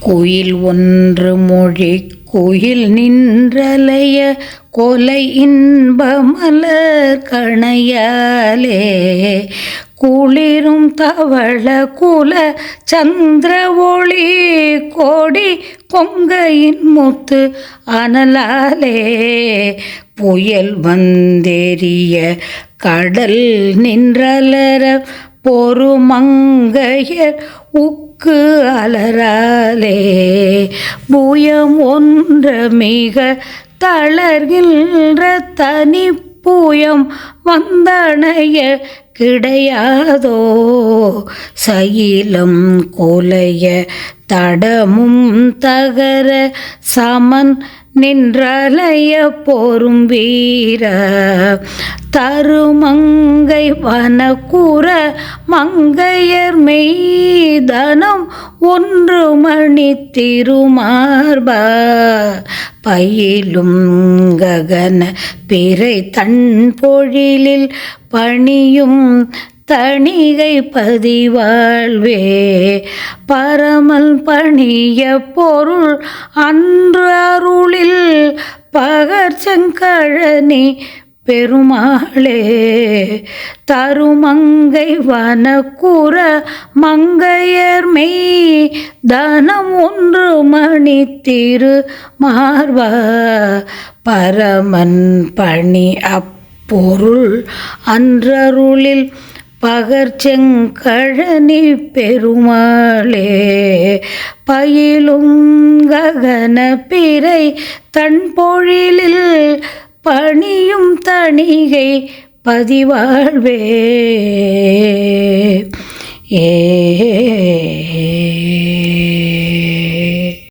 குயில் ஒன்று மொழி குயில் நின்றலைய கொலை இன்பமலர் கணையாலே. குளிரும் தவள குல சந்திர ஒளி கோடி கொங்கையின் முத்து அனலாலே. புயல் வந்தேறிய கடல் நின்றலர பொறுமங்கையர் உக்கு அலராலே புயம் ஒன்று மிக தளர்கின்ற தனி புயம் வந்தணைய கிடையாதோ? சயிலம் கொலைய தடமும் தகர சமன் நின்றலைய போரும் வீர. தருமங்கை வனக்கூற மங்கையர் மெய்தனம் ஒன்று மணி திருமார்பா. பயிலும் ககன பிறை தன் பொழிலில் பணியும் தணிகை பதிவாழ்வே. பரமல் பணிய பொருள் அன்று அருளில் பகர்ச்சங்கழனி பெருமாளே. தருமங்கை வனக்குற மங்கையர் மெய் தனம் ஒன்று மணி திரு மார்வ. பரமன் பணி பொருள் அன்றருளில் பகர்ச்செங்கழனி பெருமாளே. பயிலும் ககன பிறை தன் பொழிலில் பணியும் தணிகை பதிவாழ்வே. ஏ